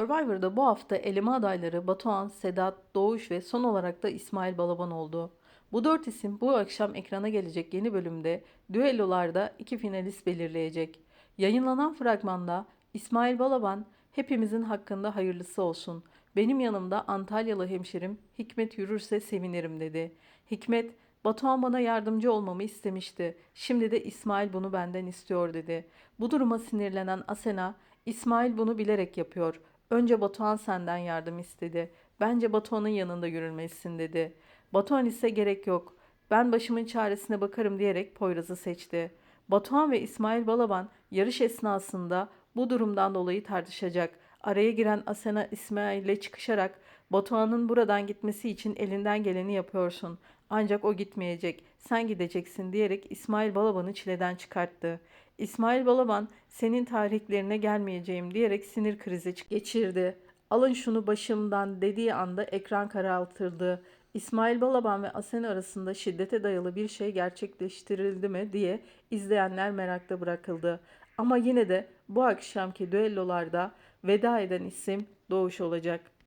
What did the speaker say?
Survivor'da bu hafta eleme adayları Batuhan, Sedat, Doğuş ve son olarak da İsmail Balaban oldu. Bu dört isim bu akşam ekrana gelecek yeni bölümde düellolarda iki finalist belirleyecek. Yayınlanan fragmanda İsmail Balaban hepimizin hakkında hayırlısı olsun. Benim yanımda Antalyalı hemşerim Hikmet yürürse sevinirim dedi. Hikmet Batuhan bana yardımcı olmamı istemişti. Şimdi de İsmail bunu benden istiyor dedi. Bu duruma sinirlenen Asena, İsmail bunu bilerek yapıyor. Önce Batuhan senden yardım istedi. Bence Batuhan'ın yanında yürülmelisin dedi. Batuhan ise gerek yok. Ben başımın çaresine bakarım diyerek Poyraz'ı seçti. Batuhan ve İsmail Balaban yarış esnasında bu durumdan dolayı tartışacak. Araya giren Asena İsmail'le çıkışarak Batuhan'ın buradan gitmesi için elinden geleni yapıyorsun. Ancak o gitmeyecek. Sen gideceksin diyerek İsmail Balaban'ı çileden çıkarttı. İsmail Balaban senin tarihlerine gelmeyeceğim diyerek sinir krizi geçirdi. Alın şunu başımdan dediği anda ekran karartıldı. İsmail Balaban ve Asena arasında şiddete dayalı bir şey gerçekleştirildi mi diye izleyenler merakta bırakıldı. Ama yine de bu akşamki düellolarda veda eden isim Doğuş olacak.